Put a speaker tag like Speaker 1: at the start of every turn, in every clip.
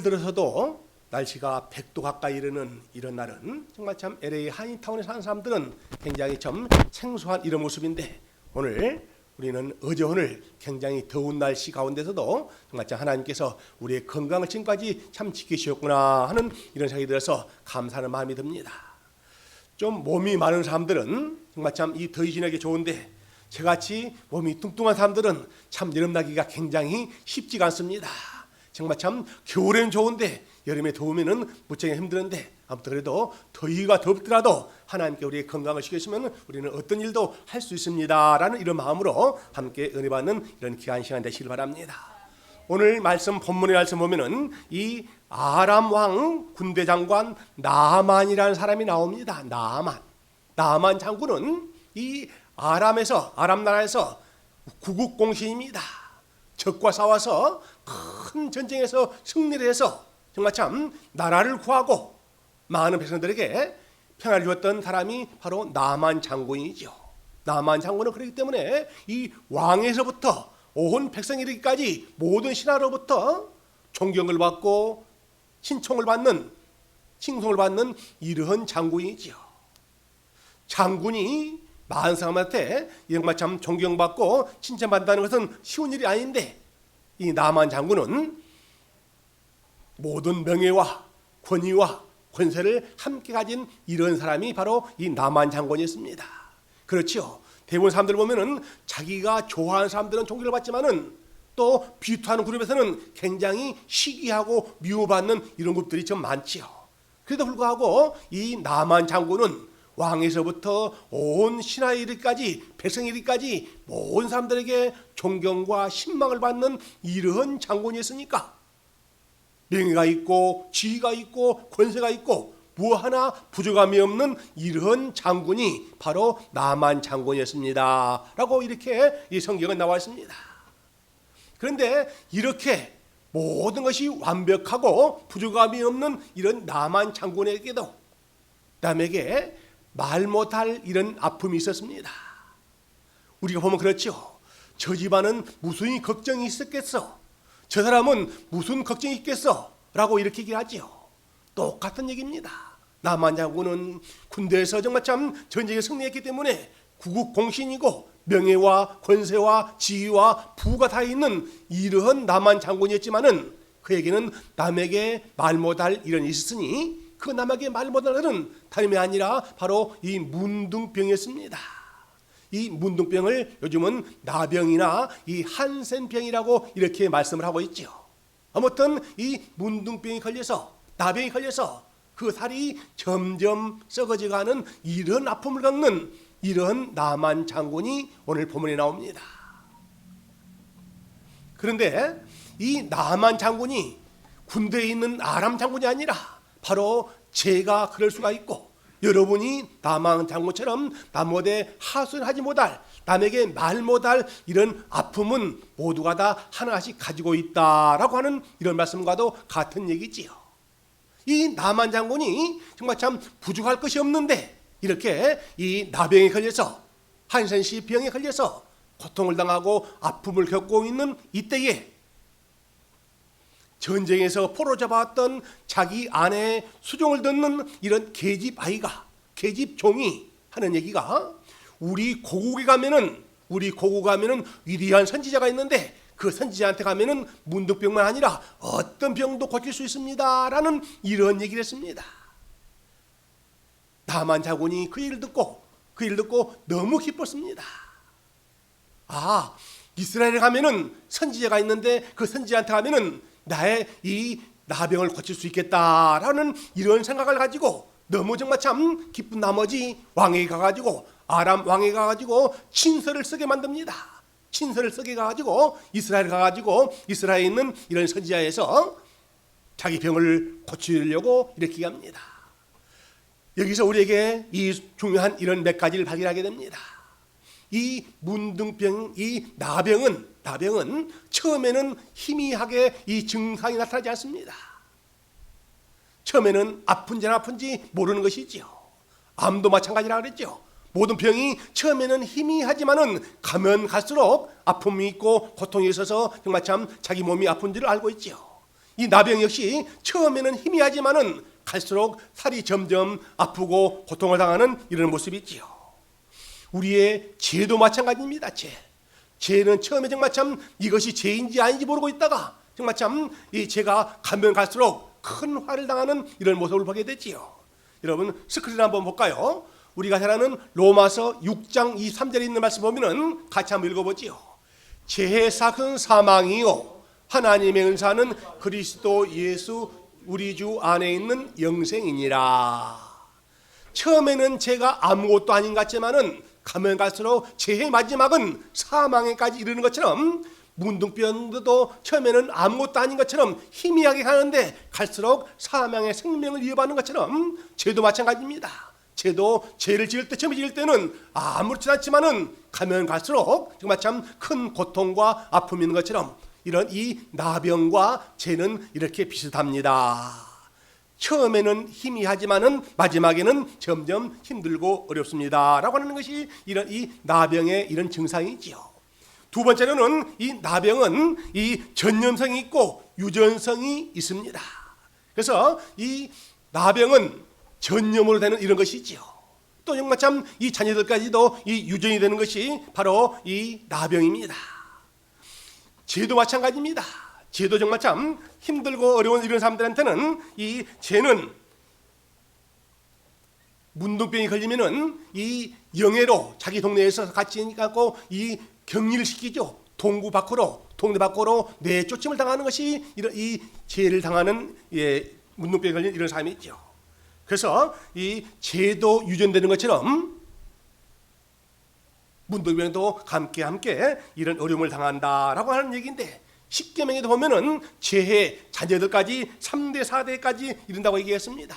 Speaker 1: 10월 들어서도 날씨가 100도 가까이 이르는 이런 날은 정말 참 LA 한인타운에 사는 사람들은 굉장히 좀 생소한 이런 모습인데 오늘 우리는 어제 오늘 굉장히 더운 날씨 가운데서도 정말 참 하나님께서 우리의 건강을 지금까지 참 지키셨구나 하는 이런 생각이 들어서 감사하는 마음이 듭니다. 좀 몸이 많은 사람들은 정말 참 이 더위 지내기 좋은데 저같이 몸이 뚱뚱한 사람들은 참 여름 나기가 굉장히 쉽지가 않습니다. 정말 참 겨울에는 좋은데 여름에 더우면은 무척 힘드는데 아무튼 그래도 더위가 덥더라도 하나님께 우리의 건강을 지키시면 우리는 어떤 일도 할 수 있습니다라는 이런 마음으로 함께 은혜 받는 이런 귀한 시간 되시길 바랍니다. 오늘 말씀 본문의 말씀 보면은 이 아람 왕 군대 장관 나만이라는 사람이 나옵니다. 나만. 나만 장군은 이 아람에서 아람 나라에서 구국 공신입니다. 적과 싸워서 큰 전쟁에서 승리를 해서 정말 참 나라를 구하고 많은 백성들에게 평화를 주었던 사람이 바로 나만 장군이죠. 나만 장군은 그렇기 때문에 이 왕에서부터 온 백성이 이르기까지 모든 신하로부터 존경을 받고 신총을 받는 칭송을 받는 이러한 장군이지요. 장군이 많은 사람한테 정말 참 존경받고 칭찬받는다는 것은 쉬운 일이 아닌데 이 나만 장군은 모든 명예와 권위와 권세를 함께 가진 이런 사람이 바로 이 나만 장군이었습니다. 그렇죠. 대부분 사람들 보면은 자기가 좋아하는 사람들은 존경을 받지만은 또 비투하는 그룹에서는 굉장히 시기하고 미워받는 이런 grup들이 좀 많지요. 그래도 불구하고 이 나만 장군은 왕에서부터 온 신하 이르까지 백성 이르까지 모든 사람들에게 존경과 신망을 받는 이러한 장군이었으니까 명예가 있고 지위가 있고 권세가 있고 뭐 하나 부족함이 없는 이러한 장군이 바로 나만 장군이었습니다 라고 이렇게 이 성경은 나와 있습니다. 그런데 이렇게 모든 것이 완벽하고 부족함이 없는 이런 나만 장군에게도 남에게 말 못할 이런 아픔이 있었습니다. 우리가 보면 그렇죠. 저 집안은 무슨 걱정이 있었겠어. 저 사람은 무슨 걱정이 있겠어. 라고 이렇게 얘기하지요. 똑같은 얘기입니다. 남한 장군은 군대에서 정말 참 전쟁에 승리했기 때문에 구국 공신이고 명예와 권세와 지위와 부가 다 있는 이러한 남한 장군이었지만은 그에게는 남에게 말 못할 일은 있었으니 그 남에게 말 못할 일은 다름이 아니라 바로 이 문둥병이었습니다. 이 문둥병을 요즘은 나병이나 이 한센병이라고 이렇게 말씀을 하고 있죠. 아무튼 이 문둥병이 걸려서 나병이 걸려서 그 살이 점점 썩어져가는 이런 아픔을 겪는 이런 나만 장군이 오늘 본문에 나옵니다. 그런데 이 나만 장군이 군대에 있는 아람 장군이 아니라 바로 제가 그럴 수가 있고 여러분이 나만 장군처럼 남에게 하소연하지 못할 남에게 말 못할 이런 아픔은 모두가 다 하나씩 가지고 있다라고 하는 이런 말씀과도 같은 얘기지요. 이 나만 장군이 정말 참 부족할 것이 없는데 이렇게 이 나병에 걸려서 한센시 병에 걸려서 고통을 당하고 아픔을 겪고 있는 이때에 전쟁에서 포로 잡아왔던 자기 아내의 수종을 듣는 이런 계집 아이가 계집 종이 하는 얘기가 우리 고국에 가면은 우리 고국 가면은 위대한 선지자가 있는데 그 선지자한테 가면은 문득병만 아니라 어떤 병도 고칠 수 있습니다라는 이런 얘기를 했습니다. 나만 자군이 그 일을 듣고 그 일을 듣고 너무 기뻤습니다. 아 이스라엘에 가면은 선지자가 있는데 그 선지자한테 가면은 나의 이 나병을 고칠 수 있겠다라는 이런 생각을 가지고 너무 정말 참 기쁜 나머지 왕에게 가가지고 아람 왕에게 가가지고 친서를 쓰게 만듭니다. 친서를 쓰게 가가지고 이스라엘 가가지고 이스라엘에 있는 이런 선지자에서 자기 병을 고치려고 이렇게 합니다. 여기서 우리에게 이 중요한 이런 몇 가지를 발견하게 됩니다. 이 문둥병, 이 나병은 나병은 처음에는 희미하게 이 증상이 나타나지 않습니다. 처음에는 아픈지 안 아픈지 모르는 것이지요. 암도 마찬가지라 그랬죠. 모든 병이 처음에는 희미하지만은 가면 갈수록 아픔이 있고 고통이 있어서 정말 참 자기 몸이 아픈지를 알고 있죠. 이 나병 역시 처음에는 희미하지만은 갈수록 살이 점점 아프고 고통을 당하는 이런 모습이 있지요. 우리의 죄도 마찬가지입니다. 죄. 죄는 처음에 정말 참 이것이 죄인지 아닌지 모르고 있다가 정말 참 이 죄가 가면 갈수록 큰 화를 당하는 이런 모습을 보게 되지요. 여러분 스크린 한번 볼까요? 우리가 잘 아는 로마서 6장 23절에 있는 말씀 보면은 같이 한번 읽어보지요. 죄의 삭은 사망이요 하나님의 은사는 그리스도 예수 우리 주 안에 있는 영생이니라. 처음에는 죄가 아무것도 아닌 것 같지만은 가면 갈수록 죄의 마지막은 사망에까지 이르는 것처럼 문둥병도 처음에는 아무것도 아닌 것처럼 희미하게 가는데 갈수록 사망의 생명을 이어받는 것처럼 죄도 마찬가지입니다. 죄도 죄를 지을 때 처음 지을 때는 아무렇지 않지만은 가면 갈수록 정말 참 큰 고통과 있는 것처럼 이런 이 나병과 죄는 이렇게 비슷합니다. 처음에는 희미하지만은 마지막에는 점점 힘들고 어렵습니다라고 하는 것이 이런 이 나병의 이런 증상이지요. 두 번째로는 이 나병은 이 전염성이 있고 유전성이 있습니다. 그래서 이 나병은 전염으로 되는 이런 것이지요. 또 정말 참 이 자녀들까지도 이 유전이 되는 것이 바로 이 나병입니다. 죄도 마찬가지입니다. 죄도 정말 참 힘들고 어려운 이런 사람들한테는 이 죄는 문둥병이 걸리면은 이 영해로 자기 동네에서 같이 갖고 이 격리를 시키죠. 동구 밖으로 동네 밖으로 내쫓임을 당하는 것이 이런 이 죄를 당하는 예, 문둥병에 걸린 이런 사람이 있죠. 그래서 이 죄도 유전되는 것처럼 문둥병도 함께 함께 이런 어려움을 당한다라고 하는 얘기인데 십계명에도 보면은 죄의 자녀들까지 3대 4대까지 이른다고 얘기했습니다.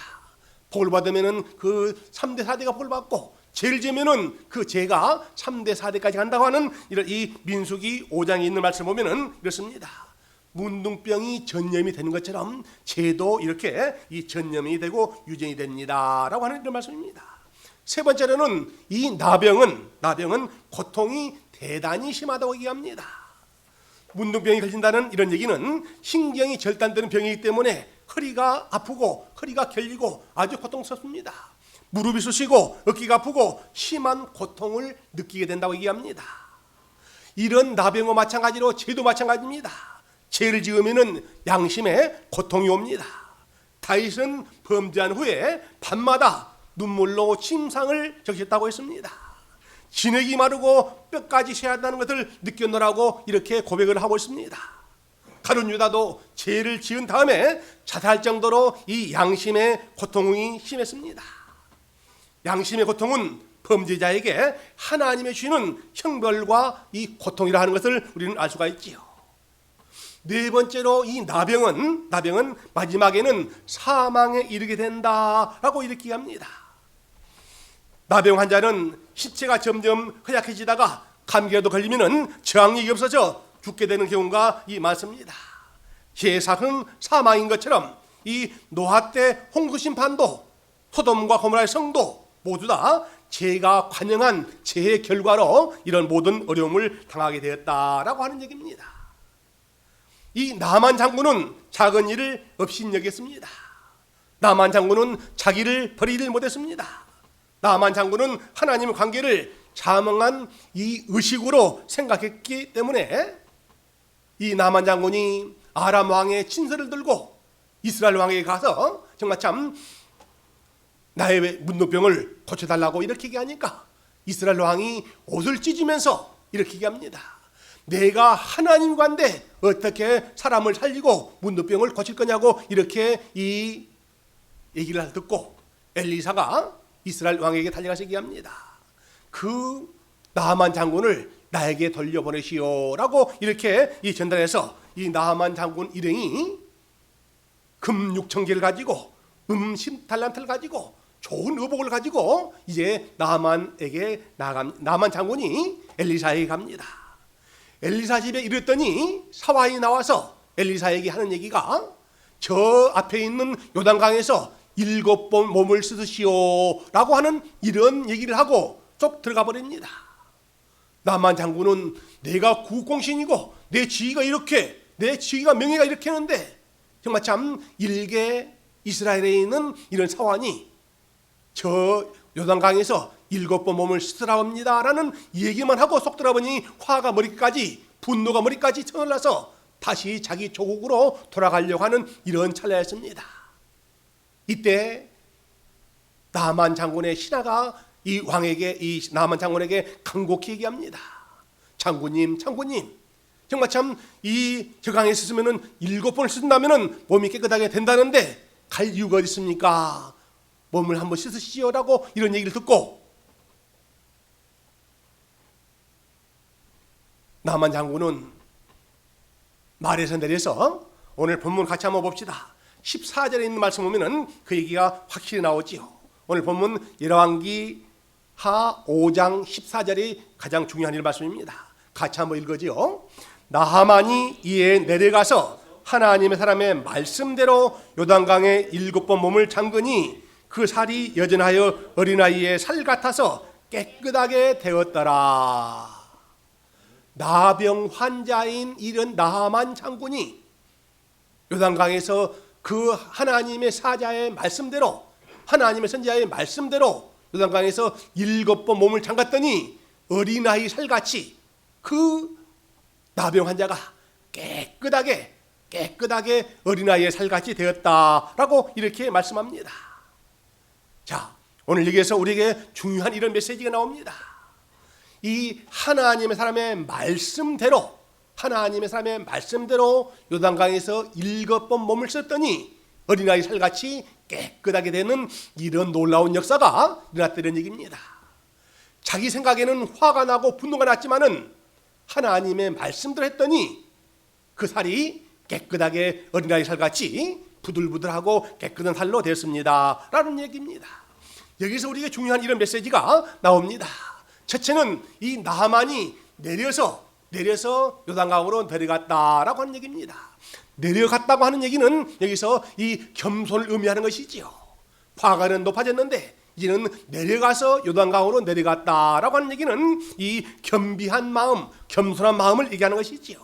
Speaker 1: 복을 받으면은 그 3대 4대가 복을 받고 죄를 지으면은 그 죄가 3대 4대까지 간다고 하는 이런 이 민수기 5장에 있는 말씀 보면은 이렇습니다. 문둥병이 전염이 되는 것처럼 죄도 이렇게 이 전염이 되고 유전이 됩니다라고 하는 이런 말씀입니다. 세 번째로는 이 나병은 나병은 고통이 대단히 심하다고 얘기합니다. 문둥병이 걸린다는 이런 얘기는 신경이 절단되는 병이기 때문에 허리가 아프고 허리가 결리고 아주 고통스럽습니다. 무릎이 쑤시고 어깨가 아프고 심한 고통을 느끼게 된다고 얘기합니다. 이런 나병과 마찬가지로 죄도 마찬가지입니다. 죄를 지으면은 양심에 고통이 옵니다. 다윗은 범죄한 후에 밤마다 눈물로 침상을 적셨다고 했습니다. 진액이 마르고 뼈까지 새한다는 것을 느꼈노라고 이렇게 고백을 하고 있습니다. 가룟 유다도 죄를 지은 다음에 자살할 정도로 이 양심의 고통이 심했습니다. 양심의 고통은 범죄자에게 하나님의 주는 형벌과 이 고통이라 하는 것을 우리는 알 수가 있지요. 네 번째로 이 나병은 나병은 마지막에는 사망에 이르게 된다라고 이렇게 합니다. 나병 환자는 시체가 점점 허약해지다가 감기라도 걸리면은 저항력이 없어져 죽게 되는 경우가 이 많습니다. 제사은 사망인 것처럼 이 노아 때 홍수 심판도 소돔과 고모라의 성도 모두 다 죄가 관영한 죄의 결과로 이런 모든 어려움을 당하게 되었다라고 하는 얘기입니다. 이 나만 장군은 작은 일을 업신여겼습니다. 나만 장군은 자기를 버리질 못했습니다. 나만 장군은 하나님의 관계를 자망한 이 의식으로 생각했기 때문에 이 나만 장군이 아람 왕의 친서를 들고 이스라엘 왕에게 가서 정말 참 나의 문둥병을 고쳐달라고 이렇게 얘기하니까 이스라엘 왕이 옷을 찢으면서 이렇게 얘기합니다. 내가 하나님 관데 어떻게 사람을 살리고 문둥병을 고칠 거냐고 이렇게 이 얘기를 듣고 엘리사가 이스라엘 왕에게 달려가서 얘기합니다. 그 나만 장군을 나에게 돌려보내시오라고 이렇게 이 전달해서 이 나만 장군 일행이 금 6천 개를 가지고 음 10달란트를 가지고 좋은 의복을 가지고 이제 나만에게 나감 나만 장군이 엘리사에게 갑니다. 엘리사 집에 이랬더니 사와이 나와서 엘리사에게 하는 얘기가 저 앞에 있는 요단강에서 일곱 번 몸을 씻으시오라고 하는 이런 얘기를 하고 쏙 들어가 버립니다. 나만 장군은 내가 국공신이고 내 지위가 이렇게 내 지위가 명예가 이렇게 하는데 정말 참 일개 이스라엘에 있는 이런 사환이 저 요단강에서 일곱 번 몸을 씻으라 합니다라는 얘기만 하고 쏙 들어보니 화가 머리까지 분노가 머리까지 터올라서 다시 자기 조국으로 돌아가려고 하는 이런 찰나였습니다. 이때 나만 장군의 신하가 이 왕에게 이 나만 장군에게 간곡히 얘기합니다. 장군님, 장군님, 정말 참 이 저강에 있으면은 일곱 번을 씻는다면은 몸이 깨끗하게 된다는데 갈 이유가 어디 있습니까? 몸을 한번 씻으시오라고 이런 얘기를 듣고 나만 장군은 말에서 내려서 오늘 본문 같이 한번 봅시다. 14절에 있는 말씀 보면은 그 얘기가 확실히 나오지요. 오늘 본문 열왕기 하 5장 14절이 가장 중요한 일 말씀입니다. 같이 한번 읽어지요. 나하만이 이에 내려가서 하나님의 사람의 말씀대로 요단강에 일곱 번 몸을 잠그니 그 살이 여전하여 어린아이의 살 같아서 깨끗하게 되었더라. 나병 환자인 이런 나하만 장군이 요단강에서 그 하나님의 사자의 말씀대로 하나님의 선지자의 말씀대로 요단강에서 일곱 번 몸을 잠갔더니 어린아이 살같이 그 나병 환자가 깨끗하게 깨끗하게 어린아이의 살같이 되었다라고 이렇게 말씀합니다. 자, 오늘 여기에서 우리에게 중요한 이런 메시지가 나옵니다. 이 하나님의 사람의 말씀대로 하나님의 사람의 말씀대로 요단강에서 일곱 번 몸을 썼더니 어린아이 살같이 깨끗하게 되는 이런 놀라운 역사가 일어났다는 얘기입니다. 자기 생각에는 화가 나고 분노가 났지만은 하나님의 말씀대로 했더니 그 살이 깨끗하게 어린아이 살같이 부들부들하고 깨끗한 살로 되었습니다. 라는 얘기입니다. 여기서 우리에게 중요한 이런 메시지가 나옵니다. 첫째는 이 나만이 내려서 내려서 요단강으로 내려갔다라고 하는 얘기입니다. 내려갔다고 하는 얘기는 여기서 이 겸손을 의미하는 것이지요. 화가는 높아졌는데 이제는 내려가서 요단강으로 내려갔다라고 하는 얘기는 이 겸비한 마음, 겸손한 마음을 얘기하는 것이지요.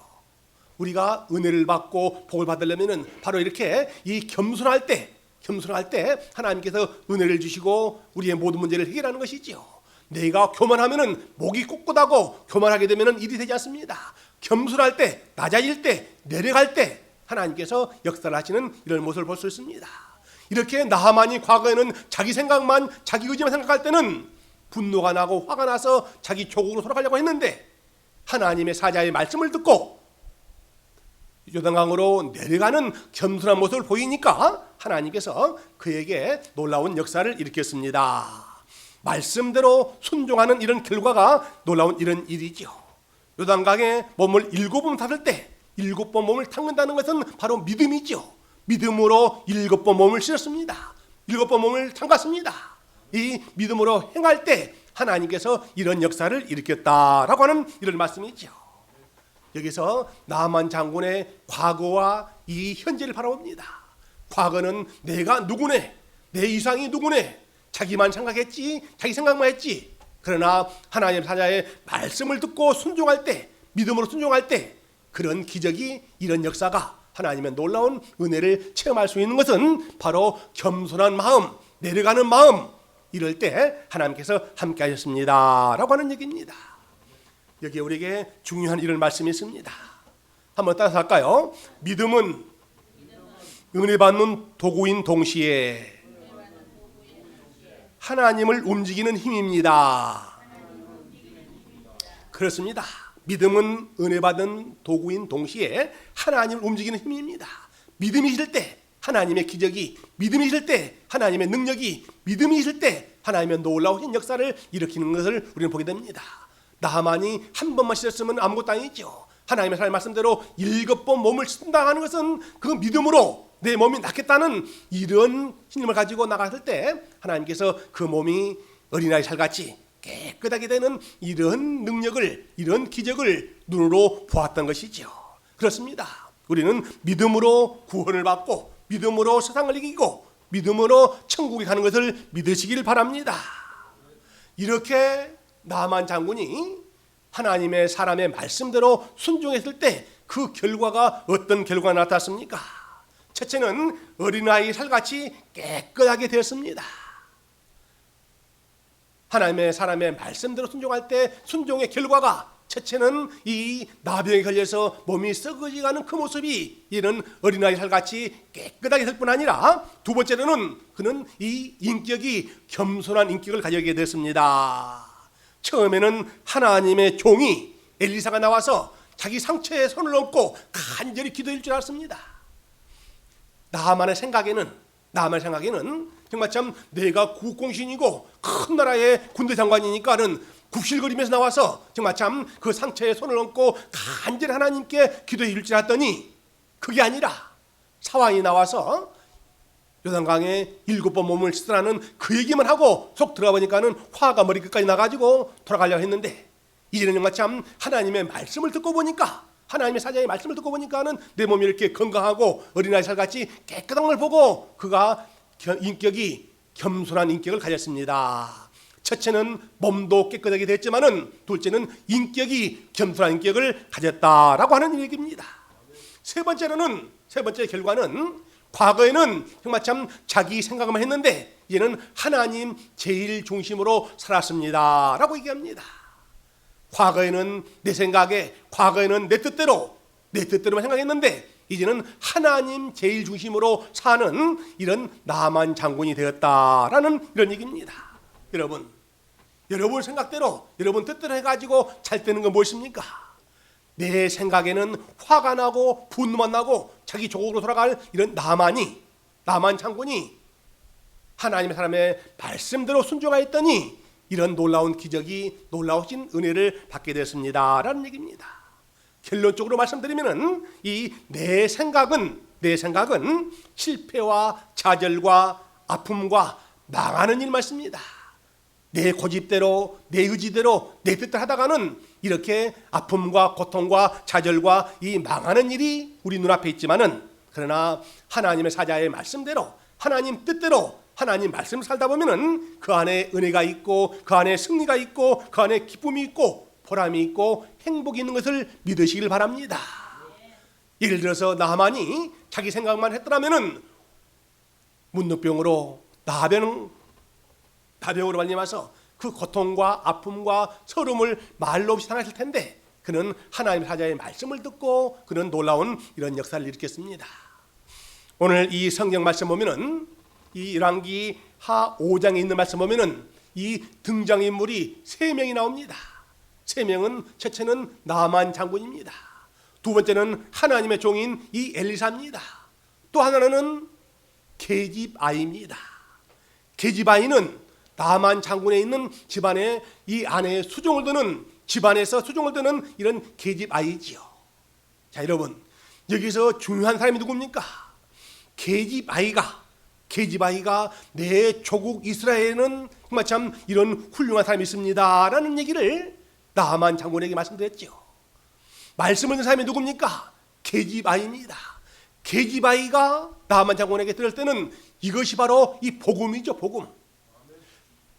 Speaker 1: 우리가 은혜를 받고 복을 받으려면은 바로 이렇게 이 겸손할 때, 겸손할 때 하나님께서 은혜를 주시고 우리의 모든 문제를 해결하는 것이지요. 내가 교만하면은 목이 꼿꼿하고 교만하게 되면은 일이 되지 않습니다. 겸손할 때, 낮아질 때, 내려갈 때 하나님께서 역사를 하시는 이런 모습을 볼 수 있습니다. 이렇게 나하만이 과거에는 자기 생각만 자기 의지만 생각할 때는 분노가 나고 화가 나서 자기 조국으로 돌아가려고 했는데 하나님의 사자의 말씀을 듣고 요단강으로 내려가는 겸손한 모습을 보이니까 하나님께서 그에게 놀라운 역사를 일으켰습니다. 말씀대로 순종하는 이런 결과가 놀라운 이런 일이죠. 요단강에 몸을 일곱 번 탔을 때 일곱 번 몸을 닦는다는 것은 바로 믿음이죠. 믿음으로 일곱 번 몸을 씻었습니다. 일곱 번 몸을 담갔습니다. 이 믿음으로 행할 때 하나님께서 이런 역사를 일으켰다라고 하는 이런 말씀이죠. 여기서 나만 장군의 과거와 이 현재를 바라봅니다. 과거는 내가 누구네, 내 이상이 누구네, 자기만 생각했지, 자기 생각만 했지. 그러나 하나님 사자의 말씀을 듣고 순종할 때, 믿음으로 순종할 때 그런 기적이 이런 역사가 하나님의 놀라운 은혜를 체험할 수 있는 것은 바로 겸손한 마음, 내려가는 마음 이럴 때 하나님께서 함께 하셨습니다 라고 하는 얘기입니다. 여기에 우리에게 중요한 이런 말씀이 있습니다. 한번 따라서 할까요? 믿음은 은혜 받는 도구인 동시에 하나님을 움직이는 힘입니다. 그렇습니다. 믿음은 은혜 받은 도구인 동시에 하나님을 움직이는 힘입니다. 믿음이 있을 때 하나님의 기적이, 믿음이 있을 때 하나님의 능력이, 믿음이 있을 때 하나님의 놀라운 역사를 일으키는 것을 우리는 보게 됩니다. 나만이 한 번만 씻었으면 아무것도 아니죠. 하나님의 살 말씀대로 일곱 번 몸을 씻는다 하는 것은 그 믿음으로 내 몸이 낫겠다는 이런 신임을 가지고 나갔을 때 하나님께서 그 몸이 어린아이 살같이 깨끗하게 되는 이런 능력을 이런 기적을 눈으로 보았던 것이죠. 그렇습니다. 우리는 믿음으로 구원을 받고 믿음으로 세상을 이기고 믿음으로 천국에 가는 것을 믿으시길 바랍니다. 이렇게 나만 장군이 하나님의 사람의 말씀대로 순종했을 때 그 결과가 어떤 결과가 나타났습니까? 첫째는 어린아이 살같이 깨끗하게 되었습니다. 하나님의 사람의 말씀대로 순종할 때 순종의 결과가 첫째는 이 나병에 걸려서 몸이 썩어지가는 그 모습이 이는 어린아이 살같이 깨끗하게 될 뿐 아니라 두 번째로는 그는 이 인격이 겸손한 인격을 가지게 됐습니다. 처음에는 하나님의 종이 엘리사가 나와서 자기 상처에 손을 얹고 간절히 기도할 줄 알았습니다. 나만의 생각에는 나만의 생각에는 정말 참 내가 국공신이고 큰 나라의 군대 장관이니까는 굽실거리면서 나와서 정말 참 그 상처에 손을 얹고 간절히 하나님께 기도해 줄 알았더니 그게 아니라 사왕이 나와서 요단강에 일곱 번 몸을 씻으라는 그 얘기만 하고 속 들어가 보니까는 화가 머리 끝까지 나가지고 돌아가려고 했는데 이제는 정말 참 하나님의 말씀을 듣고 보니까 하나님의 사자의 말씀을 듣고 보니까는 내 몸이 이렇게 건강하고 어린아이 살같이 깨끗한 걸 보고 그가 겨- 인격이 겸손한 인격을 가졌습니다. 첫째는 몸도 깨끗하게 됐지만은 둘째는 인격이 겸손한 인격을 가졌다라고 하는 얘기입니다. 세 번째로는 세 번째 결과는 과거에는 정말 참 자기 생각만 했는데 이제는 하나님 제일 중심으로 살았습니다라고 얘기합니다. 과거에는 내 생각에 과거에는 내 뜻대로 내 뜻대로만 생각했는데 이제는 하나님 제일 중심으로 사는 이런 나만 장군이 되었다라는 이런 얘기입니다. 여러분, 여러분 생각대로 여러분 뜻대로 해가지고 잘 되는 건 무엇입니까? 내 생각에는 화가 나고 분노만 나고 자기 조국으로 돌아갈 이런 나만이 나만 장군이 하나님의 사람의 말씀대로 순종하였더니 이런 놀라운 기적이 놀라우신 은혜를 받게 됐습니다라는 얘기입니다. 결론적으로 말씀드리면은 이 내 생각은 내 생각은 실패와 좌절과 아픔과 망하는 일 말씀입니다. 내 고집대로 내 의지대로 내 뜻대로 하다가는 이렇게 아픔과 고통과 좌절과 이 망하는 일이 우리 눈앞에 있지만은 그러나 하나님의 사자의 말씀대로 하나님 뜻대로 하나님 말씀 살다 보면은 그 안에 은혜가 있고 그 안에 승리가 있고 그 안에 기쁨이 있고 보람이 있고 행복이 있는 것을 믿으시길 바랍니다. 예를 들어서 나만이 자기 생각만 했더라면은 문득병으로 나병 다병으로 말미암아서 그 고통과 아픔과 서름을 말로 없이 당했을 텐데 그는 하나님 사자의 말씀을 듣고 그는 놀라운 이런 역사를 일으켰습니다. 오늘 이 성경 말씀 보면은 이 열왕기 하 5장에 있는 말씀 보면은 이 등장 인물이 세 명이 나옵니다. 세 명은 첫째는 나만 장군입니다. 두 번째는 하나님의 종인 이 엘리사입니다. 또 하나는 계집 아이입니다. 계집 아이는 나만 장군에 있는 집안에 이 아내의 수종을 드는 집안에서 수종을 드는 이런 계집 아이지요. 자 여러분 여기서 중요한 사람이 누굽니까? 계집 아이가 계집 아이가 내 조국 이스라엘에는 정말 참 이런 훌륭한 사람이 있습니다 라는 얘기를 나만 장군에게 말씀드렸죠. 말씀을 듣는 사람이 누굽니까? 계집 아이가 나만 장군에게 들을 때는 이것이 바로 이 복음이죠, 복음.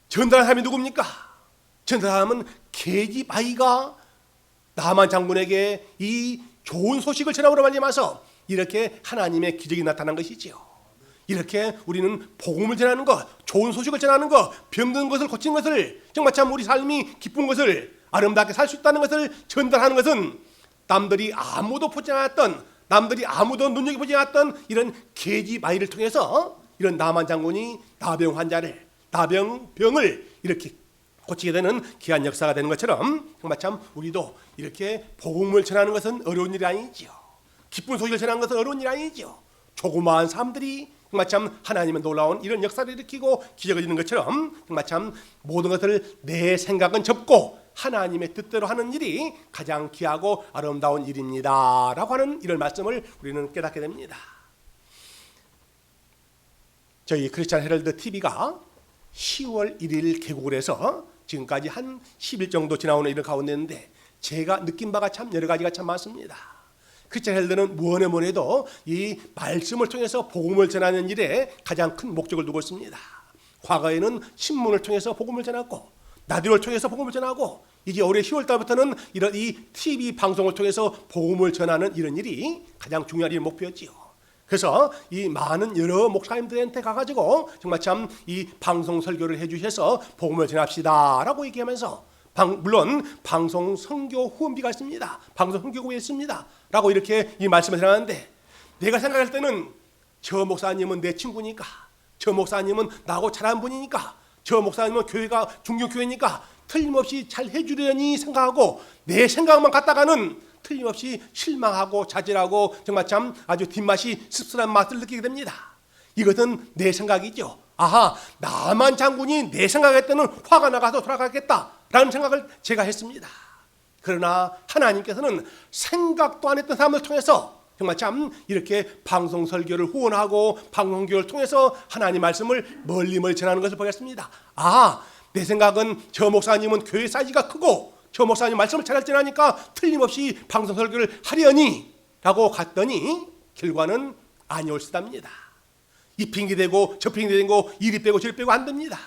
Speaker 1: 전달한 사람이 누굽니까? 계집 아이가 나만 장군에게 이 좋은 소식을 전함으로 말미암아서 이렇게 하나님의 기적이 나타난 것이지요. 이렇게 우리는 복음을 전하는 것, 좋은 소식을 전하는 것, 병든 것을 고친 것을 정말 참 우리 삶이 기쁜 것을 아름답게 살 수 있다는 것을 전달하는 것은 남들이 아무도 보지 않았던 남들이 아무도 눈여겨보지 않았던 이런 계집 아이를 통해서 이런 나만 장군이 나병 환자를 나병 병을 이렇게 고치게 되는 귀한 역사가 되는 것처럼 정말 참 우리도 이렇게 복음을 전하는 것은 어려운 일이 아니지요. 기쁜 소식을 전하는 것은 어려운 일이 아니지요. 조그마한 사람들이 정말 참 하나님의 놀라운 이런 역사를 일으키고 기적을 이루는 것처럼 정말 참 모든 것을 내 생각은 접고 하나님의 뜻대로 하는 일이 가장 귀하고 아름다운 일입니다 라고 하는 이런 말씀을 우리는 깨닫게 됩니다. 저희 크리스찬 헤럴드 TV가 10월 1일 개국을 해서 지금까지 한 10일 정도 지나오는 이런 가운데인데 제가 느낀 바가 참 여러 가지가 참 많습니다. 크리스찬 헬드는 무언에 뭐래도 이 말씀을 통해서 복음을 전하는 일에 가장 큰 목적을 두고 있습니다. 과거에는 신문을 통해서 복음을 전하고 라디오를 통해서 복음을 전하고 이제 올해 10월 달부터는 이런 이 TV 방송을 통해서 복음을 전하는 이런 일이 가장 중요한 일 목표였지요. 그래서 이 많은 여러 목사님들한테 가가지고 정말 참 이 방송 설교를 해주셔서 복음을 전합시다라고 얘기하면서 방, 물론 방송 선교 후원비가 있습니다. 방송 선교국에 있습니다.라고 이렇게 이 말씀을 드렸는데 내가 생각할 때는 저 목사님은 내 친구니까 저 목사님은 나하고 잘한 분이니까 저 목사님은 교회가 중교교회니까 틀림없이 잘 해주려니 생각하고 내 생각만 갖다가는 틀림없이 실망하고 자질하고 정말 참 아주 뒷맛이 씁쓸한 맛을 느끼게 됩니다. 이것은 내 생각이죠. 아하, 나만 장군이 내 생각할 때는 화가 나가서 돌아가겠다 라는 생각을 제가 했습니다. 그러나 하나님께서는 생각도 안 했던 사람을 통해서 정말 참 이렇게 방송 설교를 후원하고 방송 교를 통해서 하나님 말씀을 멀리 멀리 전하는 것을 보겠습니다. 아, 내 생각은 저 목사님은 교회 사이즈가 크고 저 목사님 말씀을 잘 전하니까 틀림없이 방송 설교를 하려니 라고 갔더니 결과는 아니올수답니다. 이 핑계 대고 저 핑계 대고 이리 빼고 저리 빼고 안 됩니다.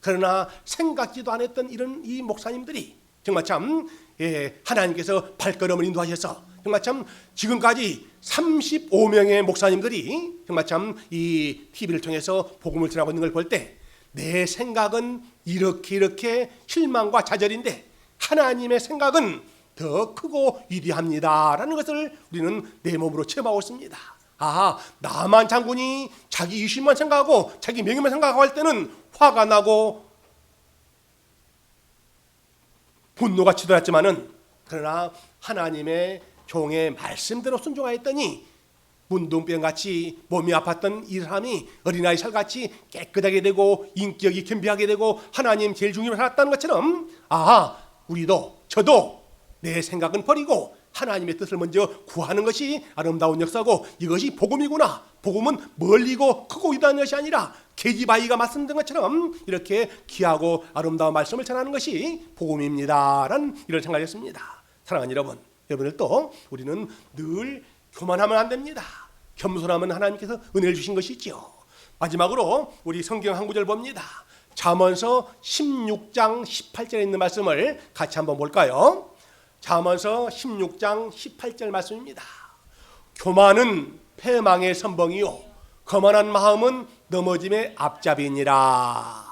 Speaker 1: 그러나 생각지도 않았던 이런 이 목사님들이 정말 참 예, 하나님께서 발걸음을 인도하셔서 정말 참 지금까지 35명의 목사님들이 정말 참 이 TV를 통해서 복음을 전하고 있는 걸 볼 때 내 생각은 이렇게 이렇게 실망과 좌절인데 하나님의 생각은 더 크고 위대합니다라는 것을 우리는 내 몸으로 체험하고 있습니다. 아, 나만 장군이 자기 이심만 생각하고 자기 명예만 생각하고 할 때는 화가 나고 분노가 치달았지만은 그러나 하나님의 종의 말씀대로 순종하였더니 문둥병 같이 몸이 아팠던 이 사람이 어린아이 살같이 깨끗하게 되고 인격이 겸비하게 되고 하나님 제일 중심으로 살았다는 것처럼 아 우리도 저도 내 생각은 버리고 하나님의 뜻을 먼저 구하는 것이 아름다운 역사고 이것이 복음이구나. 복음은 멀리고 크고 위대한 것이 아니라 계집아이가 말씀드린 것처럼 이렇게 귀하고 아름다운 말씀을 전하는 것이 복음입니다라는 이런 생각이었습니다. 사랑하는 여러분, 여러분들도 우리는 늘 교만하면 안 됩니다. 겸손하면 하나님께서 은혜를 주신 것이지요. 마지막으로 우리 성경 한 구절 봅니다. 잠언서 16장 18절에 있는 말씀을 같이 한번 볼까요? 잠언서 16장 18절 말씀입니다. 교만은 패망의 선봉이요 거만한 마음은 넘어짐의 앞잡이니라.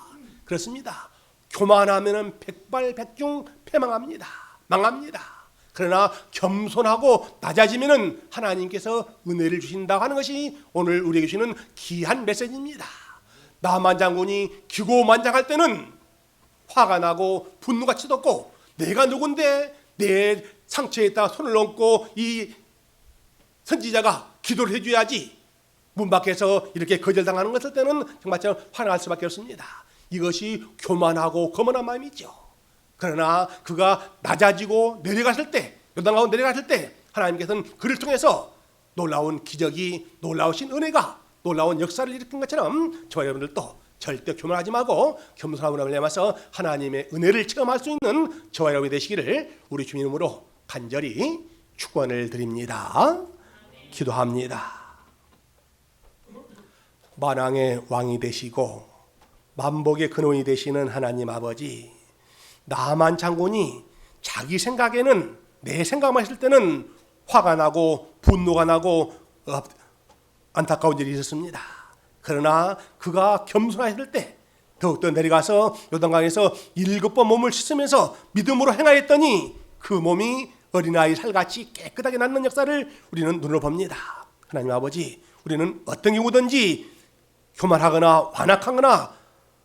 Speaker 1: 그렇습니다. 교만하면은 백발백중 패망합니다. 망합니다. 그러나 겸손하고 낮아지면은 하나님께서 은혜를 주신다고 하는 것이 오늘 우리에게 주시는 귀한 메시지입니다. 나만 장군이 기고만장할 때는 화가 나고 분노가 치솟고 내가 누군데 내 상처에다 손을 얹고 이 선지자가 기도를 해줘야지 문 밖에서 이렇게 거절당하는 것을 때는 정말 좀 화날 수밖에 없습니다. 이것이 교만하고 거만한 마음이죠. 그러나 그가 낮아지고 내려갔을 때 요단강으로 내려갔을 때 하나님께서는 그를 통해서 놀라운 기적이 놀라우신 은혜가 놀라운 역사를 일으킨 것처럼 저와 여러분들도 절대 교만하지 말고 겸손함으로 말미암아서 하나님의 은혜를 체험할 수 있는 저와 여러분이 되시기를 우리 주님 이름으로 간절히 축원을 드립니다. 기도합니다. 만왕의 왕이 되시고 만복의 근원이 되시는 하나님 아버지 나만 장군이 자기 생각에는 내 생각만 했을 때는 화가 나고 분노가 나고 어, 안타까운 일이 있었습니다. 그러나 그가 겸손하였을 때 더욱더 내려가서 요단강에서 일곱 번 몸을 씻으면서 믿음으로 행하였더니 그 몸이 어린아이 살같이 깨끗하게 낫는 역사를 우리는 눈으로 봅니다. 하나님 아버지, 우리는 어떤 경우든지 교만하거나 완악하거나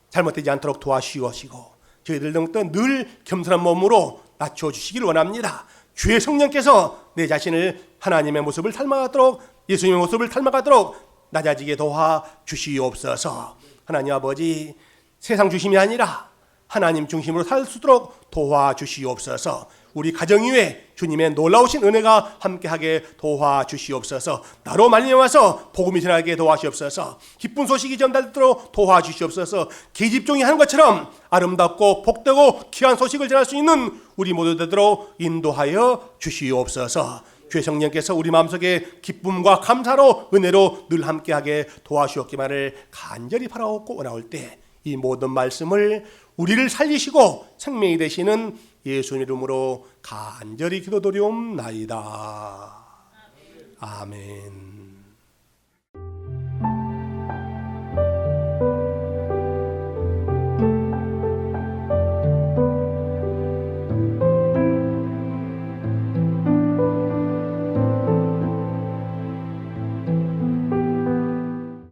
Speaker 1: 잘못되지 않도록 도와주시고 저희들 등도 늘 겸손한 몸으로 낮춰 주시기를 원합니다. 주의 성령께서 내 자신을 하나님의 모습을 닮아가도록 예수님의 모습을 닮아가도록 낮아지게 도와 주시옵소서. 하나님 아버지 세상 중심이 아니라 하나님 중심으로 살 수 있도록 도와 주시옵소서. 우리 가정 위에 주님의 놀라우신 은혜가 함께하게 도와 주시옵소서. 나로 말미암아서 복음이 전하게 도와주옵소서. 기쁜 소식이 전달되도록 도와 주시옵소서. 계집종이 하는 것처럼 아름답고 복되고 귀한 소식을 전할 수 있는 우리 모두 되도록 인도하여 주시옵소서. 주의 성령께서 우리 마음속에 기쁨과 감사로 은혜로 늘 함께하게 도와주었기만을 간절히 바라옵고 원하올 때 이 모든 말씀을 우리를 살리시고 생명이 되시는 예수 이름으로 간절히 기도드리옵나이다. 아멘.